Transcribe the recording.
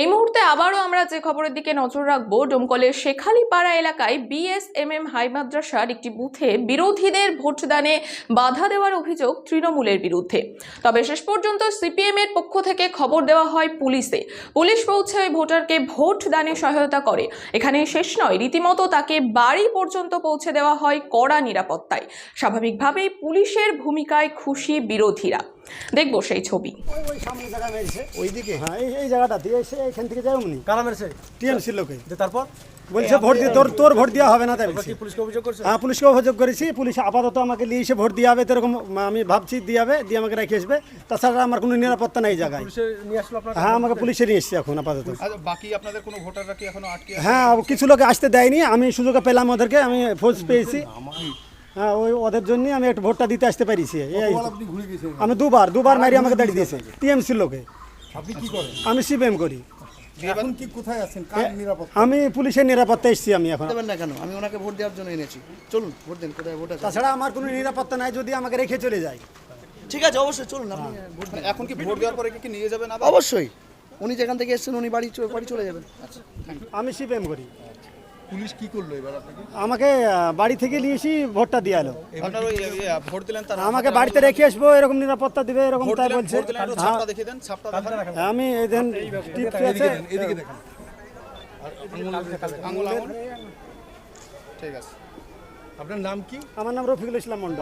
এই মুহূর্তে আবারও আমরা যে খবরের দিকে নজর রাখব ডোমকলের শেখালিপাড়া এলাকায় বিএসএমএম হাই মাদ্রাসার একটি বুথে বিরোধীদের ভোটদানে বাধা দেওয়ার অভিযোগ তৃণমূলের বিরুদ্ধে। তবে শেষ পর্যন্ত সিপিএম এর পক্ষ থেকে খবর দেওয়া হয় পুলিশে। পুলিশ পৌঁছে ওই ভোটারকে ভোট দানে সহায়তা করে। এখানে শেষ নয় রীতিমতো তাকে বাড়ি পর্যন্ত পৌঁছে দেওয়া হয় কড়া নিরাপত্তায়। স্বাভাবিকভাবেই পুলিশের ভূমিকায় খুশি বিরোধীরা। দেখব সেই ছবি। ওই ওই সামনে জায়গা মেরেছে। ওইদিকে? হ্যাঁ জায়গাটা দিয়ে এসে এখান থেকে যাও উনি কারা মেরেছে টিএমসি লোকে। যে তারপর? বলছে ভোট দিয়ে তোর তোর ভোট দেওয়া হবে না তাই পুলিশকে অভিযোগ করছে? হ্যাঁ পুলিশকে অভিযোগ করেছি। পুলিশ আপাতত আমাকে নিয়ে এসে ভোট দিয়ে হবে এরকম আমি ভাবছি দিয়ে হবে দিয়ে আমাকে রেখে আসবে। তাছাড়া আমার কোনো নিরাপত্তা নেই জায়গায়। পুলিশে নিয়ে আসলো আপনার হ্যাঁ আমাকে পুলিশে নিয়ে এসছে এখন আপাতত। আচ্ছা বাকি আপনাদের কোনো ভোটাররা কি এখনও আটকে হ্যাঁ কিছু লোক আসতে দেয়নি। আমি সুযোগ পেলাম ওদেরকে আমি ফোর্স পেয়েছি। হ্যাঁ ওই ওদের জন্যই আমি একটু ভোটটা দিতে আসতে পারিছি। আমি দুবার দুবার মারি আমাকে দাঁড়িয়ে দিয়েছে টিএমসি লোকে। আপনি কি করেন? আমি সিপিএম করি। এখন কি কোথায় আছেন? কার নিরাপত্তা? আমি পুলিশের নিরাপত্তা এসেছি আমি এখন। দেবেন না কেন? আমি ওনাকে ভোট দেওয়ার জন্য এনেছি। চলুন ভোট দেন কোথায় ভোট আছে? তাছাড়া আমার কোনো নিরাপত্তা নাই যদি আমাকে রেখে চলে যায়। ঠিক আছে অবশ্যই চলুন আপনি ভোট মানে এখন কি ভোট দেওয়ার পরে কি কি নিয়ে যাবেন আবার? অবশ্যই। উনি যেখান থেকে এসেছেন উনি বাড়ি চ- বাড়ি চলে যাবেন। আচ্ছা আমি সিপিএম করি। পুলিশ কি করল এবার আপনাকে? আমাকে বাড়ি থেকে নিয়ে এসে ভোটটা দিয়ে এলো। আপনার ওই ভোট দিলেন তার আমাকে বাড়িতে রেখে আসব এরকম নিরাপত্তা দিবে এরকম তাই বলছে। হ্যাঁ, ছাপটা দেখিয়ে দেন ছাপটা দেখান। আমি এদিন টিপস আছে। এদিকে দেখেন। আঙুল আঙুল ঠিক আছে। আপনার নাম কি? আমার নাম রফিকুল ইসলাম মন্ডল